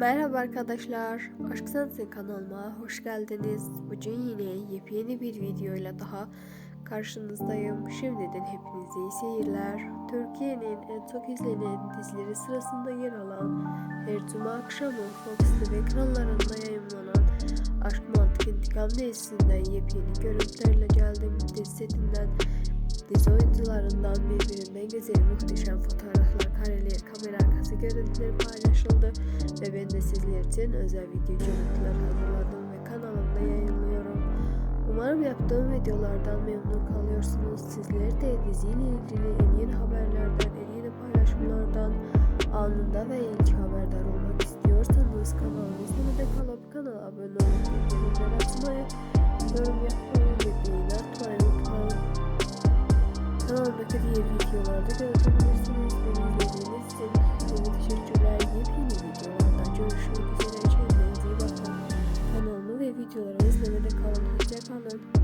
Merhaba arkadaşlar, Aşk Sensin kanalıma hoş geldiniz. Bugün yine yepyeni bir videoyla daha karşınızdayım. Şimdiden hepinize iyi seyirler. Türkiye'nin en çok izlenen dizileri sırasında yer alan her cuma akşamı Fox TV ekranlarında yayınlanan Aşk Mantık İntikam dizisinden yepyeni görüntülerle geldim. Dizi setinden Dizi oyuncularından birbirinden güzel muhteşem kamera arkası görüntüler paylaşıldı ve ben de sizler için özel video görüntüler hazırladım ve kanalımda yayınlıyorum. Umarım yaptığım videolardan memnun kalıyorsunuz. Sizler de diziyle ilgili en yeni haberlerden, en yeni paylaşımlardan anında ve ilk haberdar olmak istiyorsanız kanalımı izlemede kalıp kanala abone olmayı, bildirimleri açmayı, yorum yapmayı ve beğeni atmayı unutmayın. Kanalımdaki diğer videolarda görebilirsiniz. Videolarımı izlemede kalın. Hoşçakalın.